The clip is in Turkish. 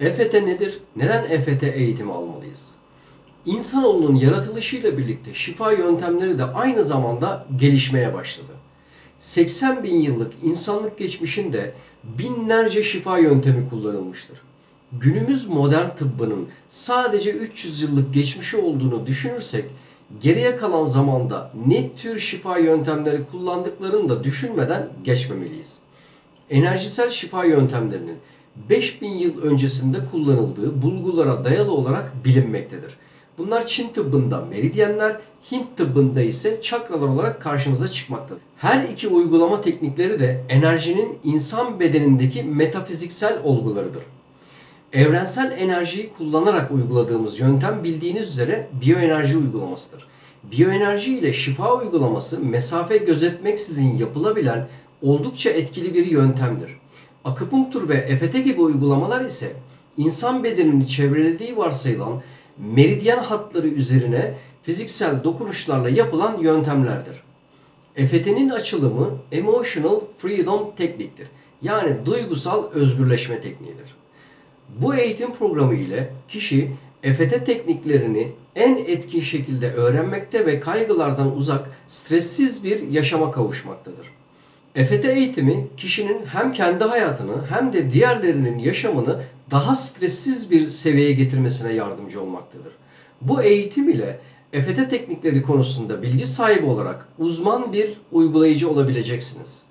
EFT nedir? Neden EFT eğitimi almalıyız? İnsanoğlunun yaratılışıyla birlikte şifa yöntemleri de aynı zamanda gelişmeye başladı. 80 bin yıllık insanlık geçmişinde binlerce şifa yöntemi kullanılmıştır. Günümüz modern tıbbının sadece 300 yıllık geçmişi olduğunu düşünürsek geriye kalan zamanda ne tür şifa yöntemleri kullandıklarını da düşünmeden geçmemeliyiz. Enerjisel şifa yöntemlerinin 5000 yıl öncesinde kullanıldığı bulgulara dayalı olarak bilinmektedir. Bunlar Çin tıbbında meridyenler, Hint tıbbında ise çakralar olarak karşımıza çıkmaktadır. Her iki uygulama teknikleri de enerjinin insan bedenindeki metafiziksel olgularıdır. Evrensel enerjiyi kullanarak uyguladığımız yöntem bildiğiniz üzere biyoenerji uygulamasıdır. Biyoenerji ile şifa uygulaması mesafe gözetmeksizin yapılabilen oldukça etkili bir yöntemdir. Akupunktur ve EFT gibi uygulamalar ise insan bedenini çevrelediği varsayılan meridyen hatları üzerine fiziksel dokunuşlarla yapılan yöntemlerdir. EFT'nin açılımı Emotional Freedom Tekniktir. Yani duygusal özgürleşme tekniğidir. Bu eğitim programı ile kişi EFT tekniklerini en etkin şekilde öğrenmekte ve kaygılardan uzak, stressiz bir yaşama kavuşmaktadır. EFT eğitimi kişinin hem kendi hayatını hem de diğerlerinin yaşamını daha stressiz bir seviyeye getirmesine yardımcı olmaktadır. Bu eğitim ile EFT teknikleri konusunda bilgi sahibi olarak uzman bir uygulayıcı olabileceksiniz.